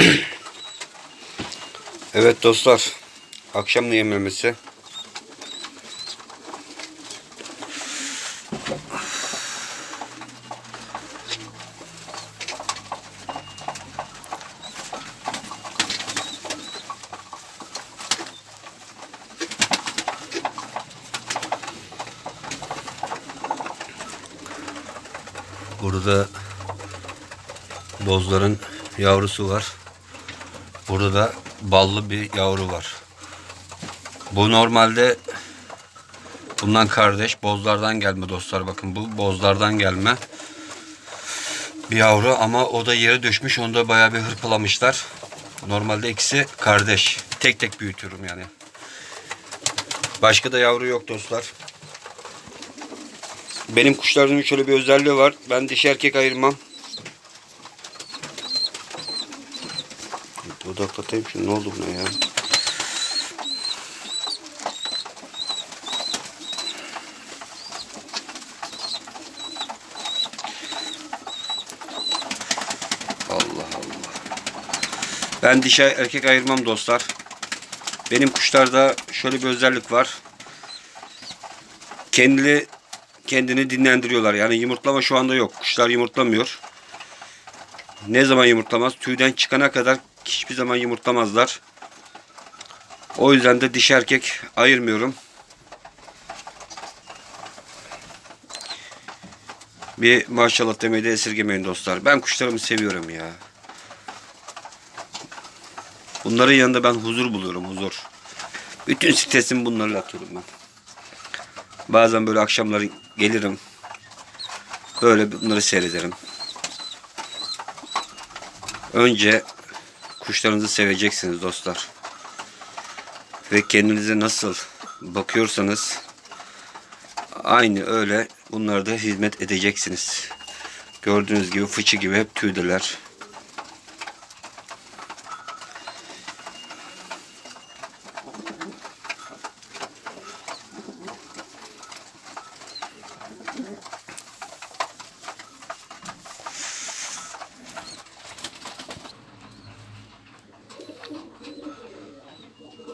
Evet dostlar. Akşam yememesi. Burada bozların yavrusu var. Burada da ballı bir yavru var. Bu normalde bundan kardeş bozlardan gelme dostlar bakın bu bozlardan gelme bir yavru ama o da yere düşmüş onu da bayağı bir hırpalamışlar. Normalde ikisi kardeş. Tek tek büyütüyorum yani. Başka da yavru yok dostlar. Benim kuşlarımın şöyle bir özelliği var. Ben dişi erkek ayırmam. Odaklatayım şunu. Ne oldu buna ya? Allah Allah. Ben dişi erkek ayırmam dostlar. Benim kuşlarda şöyle bir özellik var. Kendini kendini dinlendiriyorlar. Yani yumurtlama şu anda yok. Kuşlar yumurtlamıyor. Ne zaman yumurtlamaz? Tüyden çıkana kadar hiçbir zaman yumurtlamazlar. O yüzden de dişi erkek ayırmıyorum. Bir maşallah demeyi de esirgemeyin dostlar. Ben kuşlarımı seviyorum ya. Bunların yanında ben huzur buluyorum huzur. Bütün stresimi bunlarla atıyorum ben. Bazen böyle akşamları gelirim. Böyle bunları seyrederim. Önce kuşlarınızı seveceksiniz dostlar. Ve kendinize nasıl bakıyorsanız aynı öyle bunlara da hizmet edeceksiniz. Gördüğünüz gibi fıçı gibi hep tüydüler.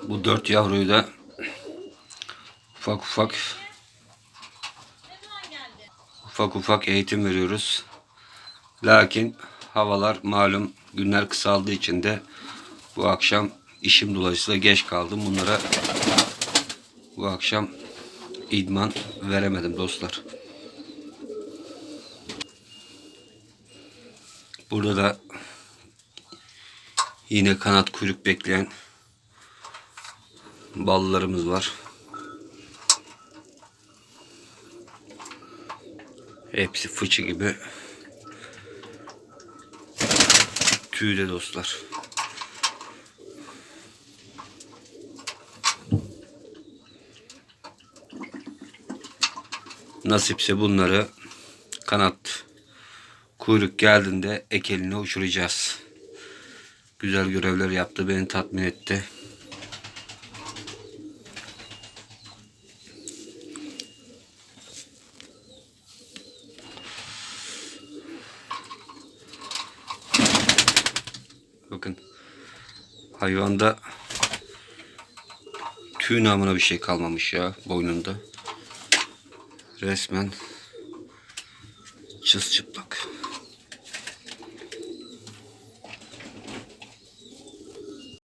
Bu dört yavruyu da ufak ufak ufak ufak eğitim veriyoruz. Lakin havalar malum günler kısaldığı için de bu akşam işim dolayısıyla geç kaldım. Bunlara bu akşam idman veremedim dostlar. Burada da yine kanat kuyruk bekleyen ballarımız var. Hepsi fıçı gibi. Tüyde dostlar. Nasipse bunları kanat kuyruk geldiğinde ekeline uçuracağız. Güzel görevler yaptı. Beni tatmin etti. Bakın hayvanda tüy namına bir şey kalmamış ya boynunda. Resmen çıs çıplak.